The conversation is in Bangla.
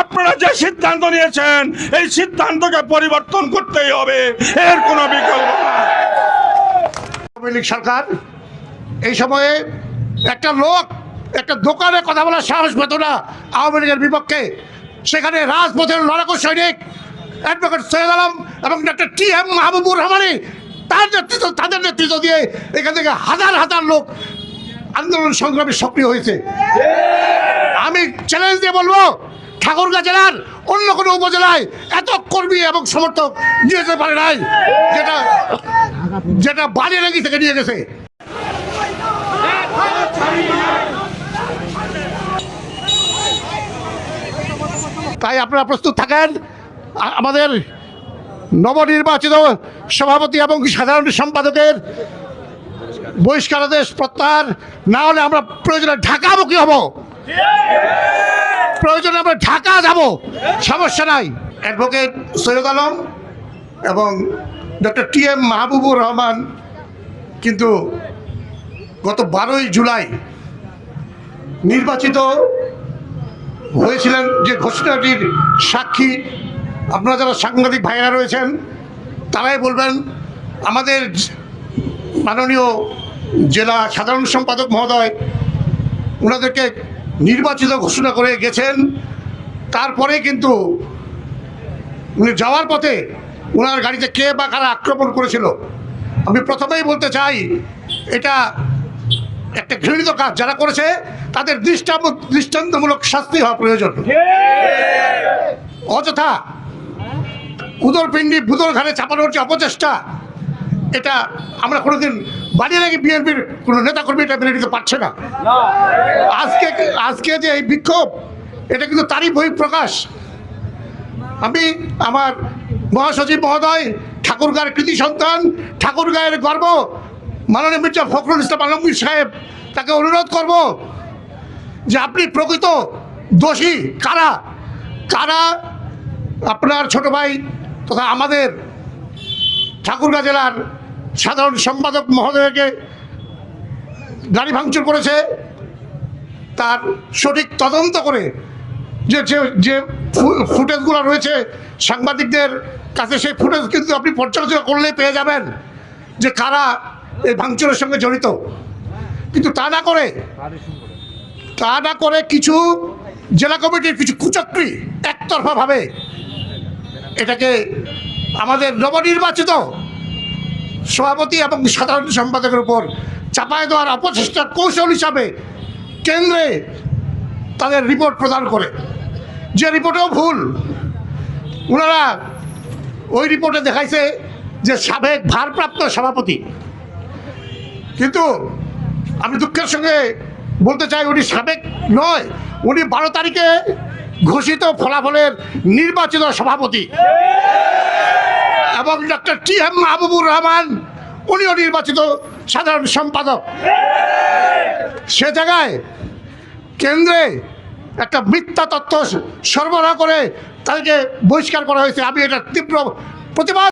আপনারা যে সিদ্ধান্ত নিয়েছেন, এই সিদ্ধান্তকে পরিবর্তন করতেই হবে। এর কোনো বিকল্প আওয়ামী সরকার এই সময়ে একটা লোক, একটা দোকানে কথা বলার সাহস পেত না আওয়ামী লীগের বিপক্ষে। সেখানে রাজপথের লড়াকু সৈনিক অ্যাডভোকেট সৈয়দ আলম এবং doctor T M Mahbubur Rahmani তার নেতৃত্ব, তাদের নেতৃত্ব দিয়ে এখান থেকে হাজার হাজার লোক আন্দোলন সংগ্রামে সক্রিয় হয়েছে। আমি চ্যালেঞ্জ দিয়ে বলব, ঠাকুরগাঁ জেলার অন্য কোনো উপজেলায় এত কর্মী এবং সমর্থক নিয়ে যেতে পারে নাই, যেটা যেটা বালিয়ানাগি থেকে নিয়ে গেছে। তাই আপনারা প্রস্তুত থাকেন। আমাদের নবনির্বাচিত সভাপতি এবং সাধারণ সম্পাদকের বহিষ্কারাদেশ প্রত্যাহার না হলে আমরা প্রয়োজনে ঢাকামুখী হব। প্রয়োজনে আমরা ঢাকা যাব। সমস্যা নাই। অ্যাডভোকেট সৈয়দ আলম এবং doctor T M Mahbubur Rahman কিন্তু গত বারোই জুলাই নির্বাচিত হয়েছিলেন যে ঘোষণাটির সাক্ষী আপনারা যারা সাংবাদিক ভাইরা রয়েছেন তারাই বলবেন আমাদের মাননীয় জেলা সাধারণ সম্পাদক মহোদয় ওনাদেরকে নির্বাচিত ঘোষণা করে গেছেন। তারপরে কিন্তু উনি যাওয়ার পথে ওনার গাড়িতে কে বা কারা আক্রমণ করেছিল আমি প্রথমেই বলতে চাই এটা একটা ঘৃণিত কাজ যারা করেছে তাদের দৃষ্টান্ত দৃষ্টান্তমূলক শাস্তি হওয়া প্রয়োজন। অযথা উদরপিণ্ডি ঘাড়ে চাপানোর যে অপচেষ্টা। এটা আমরা কোনোদিন বাড়িয়ে নাকি বিএনপির কোনো নেতাকর্মী এটা মেনে নিতে পারছে না। আজকে আজকে যে এই বিক্ষোভ, এটা কিন্তু তারই বই প্রকাশ আমি আমার মহাসচিব মহোদয় ঠাকুরগাঁয়ের কৃতি সন্তান, ঠাকুরগাঁয়ের গর্ব, মাননীয় মির্জা ফখরুল ইসলাম আলমগীর সাহেব, তাকে অনুরোধ করব যে আপনি প্রকৃত দোষী কারা? কারা আপনার ছোট ভাই তথা আমাদের ঠাকুরগাঁ জেলার সাধারণ সম্পাদক মহোদয়কে গাড়ি ভাঙচুর করেছে। তার সঠিক তদন্ত করে যে যে ফুটেজগুলো রয়েছে সাংবাদিকদের কাছে, সেই ফুটেজ কিন্তু আপনি পর্যালোচনা করলেই পেয়ে যাবেন যে কারা এই ভাঙচুরের সঙ্গে জড়িত। কিন্তু তা না করে, তা না করে কিছু জেলা কমিটির কিছু কুচক্রি একতরফাভাবে এটাকে আমাদের নবনির্বাচিত সভাপতি এবং সাধারণ সম্পাদকের উপর চাপায় দেওয়ার অপচেষ্টার কৌশল হিসাবে কেন্দ্রে তাদের রিপোর্ট প্রদান করে। যে রিপোর্টেও ভুল ওনারা ওই রিপোর্টে দেখাইছে যে সাবেক ভারপ্রাপ্ত সভাপতি। কিন্তু আমি দুঃখের সঙ্গে বলতে চাই, উনি সাবেক নয়, উনি বারো তারিখে ঘোষিত ফলাফলের নির্বাচিত সভাপতি। এবং doctor T M Mahbubur Rahman, উনিও নির্বাচিত সাধারণ সম্পাদক। সে জায়গায় কেন্দ্রে একটা মিথ্যা তথ্য সরবরাহ করে তাদেরকে বহিষ্কার করা হয়েছে। আমি এটা তীব্র প্রতিবাদ